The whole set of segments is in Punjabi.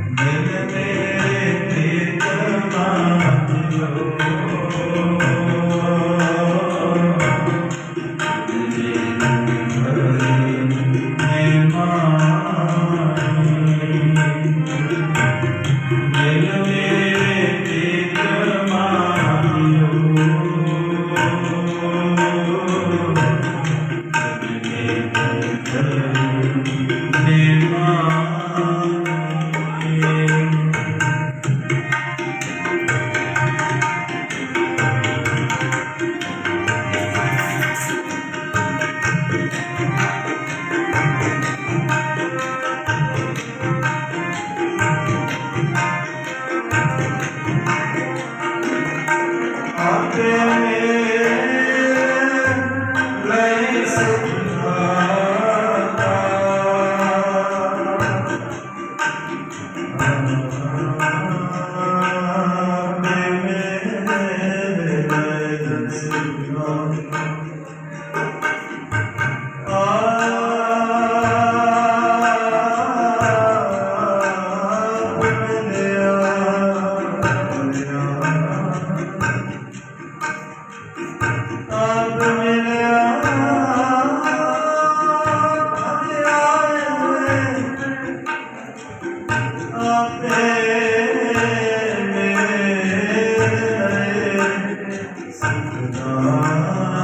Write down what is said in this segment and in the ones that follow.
ਦਿਨ ਤੇਰੇ ਤੇ ਤਮਾਂ ਜੋ Oh. i'm gonna Ah.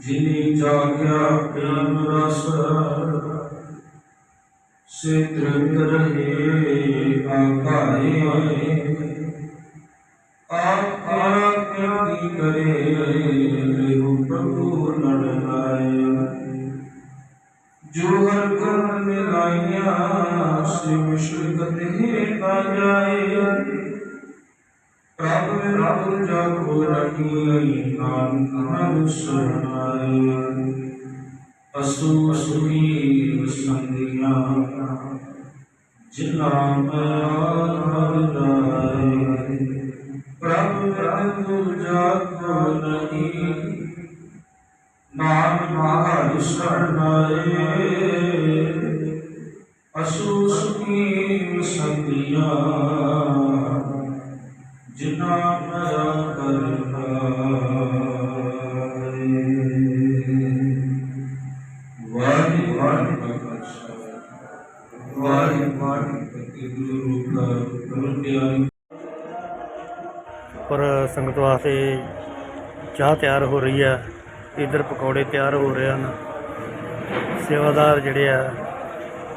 ਜਿਨੀ ਜਾਗਿਆ ਪ੍ਰੇਮ ਰਸ ਸੇ ਤ੍ਰਿਪਤ ਰਹੇ ਆਕਾਏ ਆਪ ਆਪ ਕੀ ਕਰੇ। ਮਿਲਾਈਆਂ ਸੇ ਵਿਸ਼ਵ ਕਤੇ ਤਾ ਜਾਏ ਪ੍ਰਭ ਪ੍ਰਭ ਜਾਗੋ ਰਖੀ ਨਾਨਕ ਨਾਮ ਸਰਨਾਏ ਅਸੂ ਸੁਖੀ ਸੰਗਿਆ ਜਿਨਾ ਮੈਂ ਰਾਏ ਪ੍ਰਭ ਪ੍ਰਭ ਜਾਗੋ ਨਹੀਂ ਨਾਮ ਸੰਗਿਆ ਜਿਨਾ ਮਇਆ ਕਰਨਾਏ ਵਾਹਿ ਵਾਹਿ ਵਾਹਿ ਵਾਹਿ ਗੁਰੂ ਕਾ ਪ੍ਰਤਿਆਈ ਪਰ ਸੰਗਤ ਵਾਸਤੇ ਚਾਹ ਤਿਆਰ ਹੋ ਰਹੀ ਆ ਇਧਰ ਪਕੌੜੇ ਤਿਆਰ ਹੋ ਰਹੇ ਹਨ। ਸੇਵਾਦਾਰ ਜਿਹੜੇ ਆ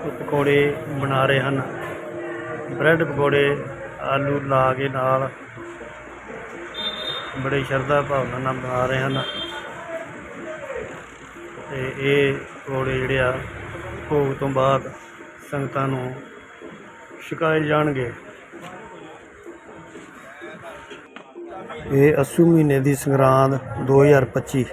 ਪਕੌੜੇ ਬਣਾ ਰਹੇ ਹਨ। ਬ੍ਰੈਡ ਪਕੌੜੇ, ਆਲੂ ਲਾ ਕੇ ਨਾਲ ਬੜੇ ਸ਼ਰਧਾ ਭਾਵਨਾ ਨਾਲ ਬਣਾ ਰਹੇ ਹਨ। ਤੇ ਇਹ ਪਕੌੜੇ ਜਿਹੜੇ ਆ, ਭੋਗ ਤੋਂ ਬਾਅਦ ਸੰਗਤਾਂ ਨੂੰ ਛਕਾਏ ਜਾਣਗੇ। ਇਹ ਅੱਸੂ ਮਹੀਨੇ ਦੀ ਸੰਗਰਾਂਦ 2025